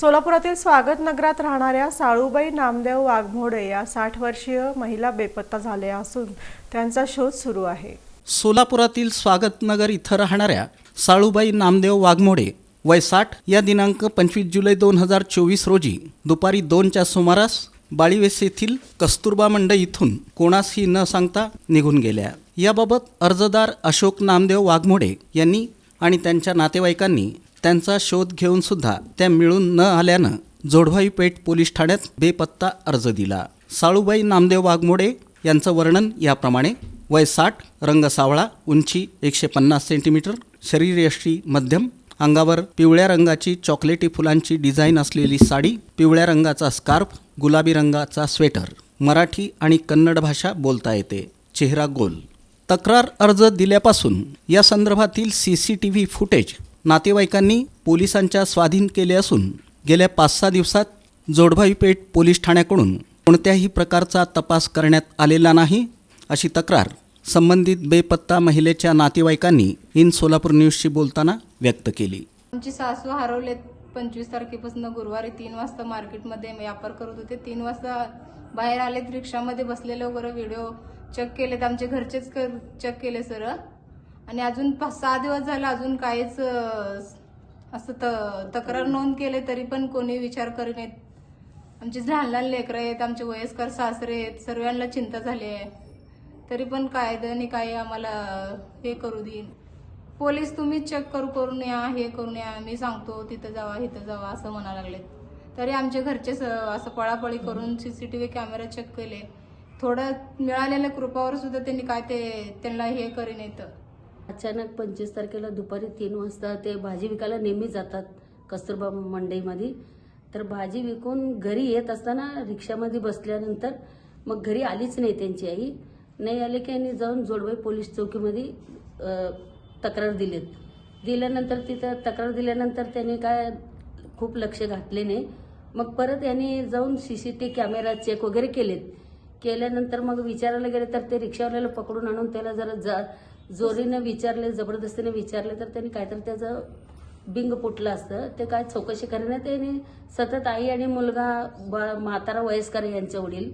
सोलापुरातील स्वागत नगरात राहणाऱ्या साळूबाई नामदेव वाघमोडे या साठ वर्षीय महिला बेपत्ता झाल्या असून त्यांचा शोध सुरू आहे. सोलापुरातील स्वागतनगर इथं राहणाऱ्या साळूबाई नामदेव वाघमोडे वय साठ या दिनांक पंचवीस जुलै दोन हजार चोवीस रोजी दुपारी दोनच्या सुमारास बाळीवेस येथील कस्तुरबा मंडई इथून कोणासही न सांगता निघून गेल्या. याबाबत अर्जदार अशोक नामदेव वाघमोडे यांनी आणि त्यांच्या नातेवाईकांनी त्यांचा शोध घेऊन सुद्धा त्या मिळून न आल्यानं जोडभाई पेठ पोलीस ठाण्यात बेपत्ता अर्ज दिला. साळूबाई नामदेव वाघमोडे यांचं वर्णन याप्रमाणे वय साठ रंग सावळा उंची एकशे पन्नास सेंटीमीटर शरीरयष्टी मध्यम अंगावर पिवळ्या रंगाची चॉकलेटी फुलांची डिझाईन असलेली साडी पिवळ्या रंगाचा स्कार्फ गुलाबी रंगाचा स्वेटर. मराठी आणि कन्नड भाषा बोलता येते. चेहरा गोल. तक्रार अर्ज दिल्यापासून या संदर्भातील C C T V footage नातेवाईकांनी पोलिसांच्या स्वाधीन केले असून गेल्या पाच सहा दिवसात जोडभाई पेठ पोलीस ठाण्याकडून कोणत्याही प्रकारचा तपास करण्यात आलेला नाही अशी तक्रार संबंधित बेपत्ता महिलेच्या नातेवाईकांनी इन सोलापूर न्यूजशी बोलताना व्यक्त केली. आमची सासू हरवलेत पंचवीस तारखेपासून गुरुवारी तीन वाजता मार्केटमध्ये व्यापार करत होते. तीन वाजता बाहेर आलेत रिक्षामध्ये बसलेले वगैरे व्हिडिओ चेक केलेत आमचे घरचेच चेक केले सर आणि अजून पाच सहा दिवस झाले अजून काहीच असं त तक्रार नोंद केले तरी पण कोणी विचार करीत नाहीत. आमचे लहान लहान लेकरं आहेत आमचे वयस्कर सासरे आहेत सर्वांना चिंता झाली आहे तरी पण कायद्याने काही आम्हाला हे करू देईन. पोलीस तुम्ही चेक करू करून या हे करून या मी सांगतो तिथं जावा इथं जावा असं म्हणा लागलेत. तरी आमच्या घरचे स- असं पळापळी करून सीसीटीव्ही कॅमेरा चेक केले. थोडं मिळालेल्या कृपावर सुद्धा त्यांनी काय ते त्यांना हे करीन येतं अचानक पंचवीस तारखेला दुपारी तीन वाजता ते भाजी विकायला नेहमी जातात कस्तुरबा मंडईमध्ये. तर भाजी विकून घरी येत असताना रिक्षामध्ये बसल्यानंतर मग घरी आलीच नाही त्यांची आई. नाही आले की यांनी जाऊन जोडवाई पोलीस चौकीमध्ये तक्रार दिलीत. दिल्यानंतर तिथं तक्रार दिल्यानंतर त्यांनी काय खूप लक्ष घातले नाही. मग परत यांनी जाऊन C C T camera check वगैरे केलेत. केल्यानंतर मग विचारायला गेले तर ते रिक्षावाल्याला पकडून आणून त्याला जरा जा जोरीनं विचारले जबरदस्तीने विचारले तर त्यांनी काहीतरी त्याचं बिंग फुटलं असतं. ते काय चौकशी करण्यात त्यांनी सतत आई आणि मुलगा म्हातारा वयस्कर यांचे वडील.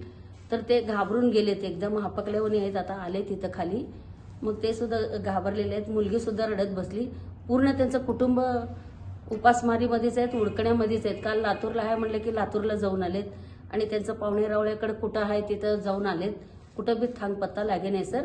तर ते घाबरून गेलेत एकदम हापकल्याहून आहेत आता आले तिथं खाली. मग ते सुद्धा घाबरलेले आहेत मुलगी सुद्धा रडत बसली. पूर्ण त्यांचं कुटुंब उपासमारीमध्येच आहेत उडकण्यामध्येच आहेत. काल लातूरला आहे म्हणलं की लातूरला जाऊन आलेत. आणि त्यांचं पाहुणे रावळ्याकडे कुठं आहे तिथं जाऊन आलेत. कुठं बी थांग पत्ता लागे नाही सर.